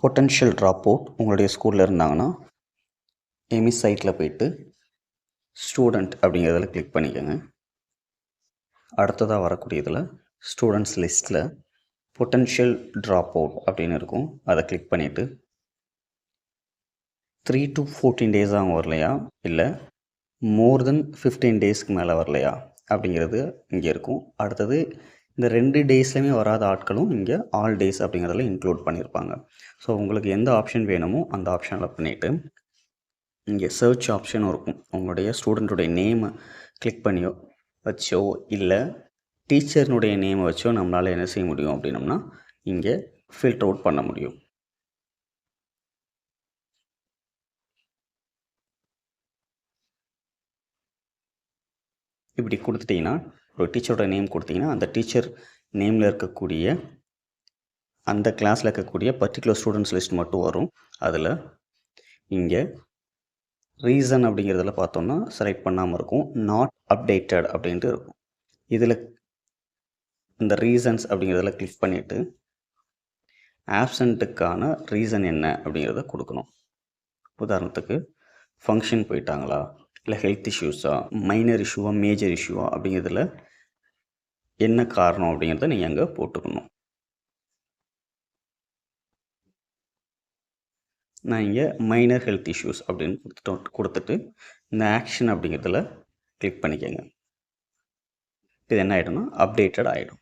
Potential drop out உங்களுடைய ஸ்கூலில் இருந்தாங்கன்னா எமி சைட்டில் போயிட்டு ஸ்டூடெண்ட் அப்படிங்கிறதில் கிளிக் பண்ணிக்கோங்க. அடுத்ததாக வரக்கூடியதில் ஸ்டூடெண்ட்ஸ் லிஸ்ட்டில் பொட்டன்ஷியல் ட்ராப் அவுட் அப்படின்னு இருக்கும். அதை கிளிக் பண்ணிவிட்டு த்ரீ டு ஃபோர்டீன் டேஸ் அவங்க வரலையா? இல்லை மோர் தென் ஃபிஃப்டீன் டேஸ்க்கு மேலே வரலையா? அப்படிங்கிறது இங்கே இருக்கும். அடுத்தது இந்த ரெண்டு டேஸ்லையுமே வராத ஆட்களும் இங்கே ஆல் டேஸ் அப்படிங்கிறதுல இன்க்ளூட் பண்ணியிருப்பாங்க ஸோ உங்களுக்கு எந்த ஆப்ஷன் வேணுமோ அந்த ஆப்ஷனில் பண்ணிவிட்டு இங்கே சர்ச் ஆப்ஷனும் இருக்கும். உங்களுடைய ஸ்டூடெண்ட்டுடைய நேமை கிளிக் பண்ணியோ வச்சோ இல்லை டீச்சர்னுடைய நேமை வச்சோ நம்மளால் என்ன செய்ய முடியும் அப்படின்னம்னா இங்கே ஃபில்டர் அவுட் பண்ண முடியும். இப்படி கொடுத்துட்டிங்கன்னா ஒரு டீச்சரோட நேம் கொடுத்தீங்கன்னா அந்த டீச்சர் நேமில் இருக்கக்கூடிய அந்த கிளாஸில் இருக்கக்கூடிய பர்டிகுலர் ஸ்டூடெண்ட்ஸ் லிஸ்ட் மட்டும் வரும். அதில் இங்கே ரீசன் அப்படிங்கிறதுல பார்த்தோம்னா செலக்ட் பண்ணாமல் இருக்கும். நாட் அப்டேட்டட் அப்படின்ட்டு இருக்கும். இதில் இந்த ரீசன்ஸ் அப்படிங்கிறதுல கிளிக் பண்ணிவிட்டு ஆப்சண்ட்டுக்கான ரீசன் என்ன அப்படிங்கிறத கொடுக்கணும். உதாரணத்துக்கு ஃபங்க்ஷன் போயிட்டாங்களா? இல்லை ஹெல்த் இஷ்யூஸா மைனர் இஷ்யூவா மேஜர் இஷ்யூவா அப்படிங்கிறதுல என்ன காரணம் அப்படிங்கிறத நீங்கள் அங்கே போட்டுக்கணும். நான் இங்கே மைனர் ஹெல்த் இஷ்யூஸ் அப்படின்னு கொடுத்துட்டு கொடுத்துட்டு இந்த ஆக்ஷன் அப்படிங்கிறதுல கிளிக் பண்ணிக்கோங்க. இது என்ன ஆகிடும்னா அப்டேட்டட் ஆகிடும்